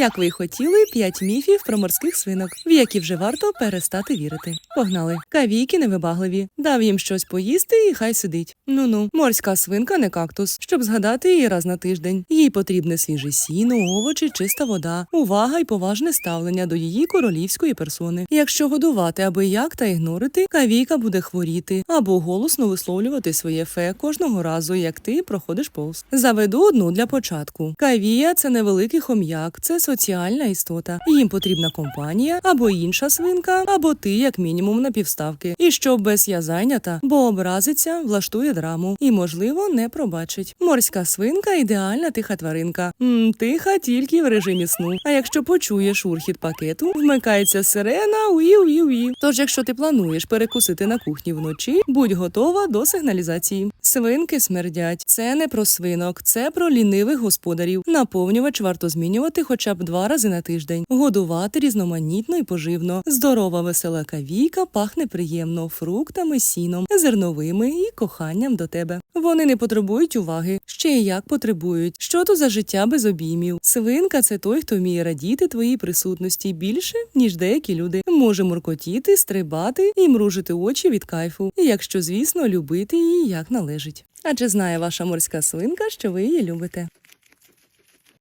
Як ви й хотіли, п'ять міфів про морських свинок, в які вже варто перестати вірити. Погнали. Кавійки невибагливі. Дав їм щось поїсти і хай сидить. Ну ну, морська свинка не кактус, щоб згадати її раз на тиждень. Їй потрібне свіже сіно, овочі, чиста вода, увага й поважне ставлення до її королівської персони. Якщо годувати аби як та ігнорити, кавійка буде хворіти або голосно висловлювати своє фе кожного разу, як ти проходиш повз. Заведу одну для початку. Кавія це невеликий хом'як, це соціальна істота. Їм потрібна компанія або інша свинка, або ти, як мінімум, на півставки. І щоб без я зайнята, бо образиться, влаштує драму і, можливо, не пробачить. Морська свинка ідеальна тиха тваринка. м тиха тільки в режимі сну. А якщо почуєш урхіт пакету, вмикається сирена уї. Тож, якщо ти плануєш перекусити на кухні вночі, будь готова до сигналізації. Свинки смердять. Це не про свинок, це про лінивих господарів. Наповнювач варто змінювати хоча б два рази на тиждень. Годувати різноманітно і поживно. Здорова весела кавійка пахне приємно фруктами, сіном, зерновими і коханням до тебе. Вони не потребують уваги, ще й як потребують. Що то за життя без обіймів? Свинка це той, хто вміє радіти твоїй присутності більше, ніж деякі люди. Може муркотіти, стрибати і мружити очі від кайфу, якщо, звісно, любити її як належить. Адже знає ваша морська свинка, що ви її любите.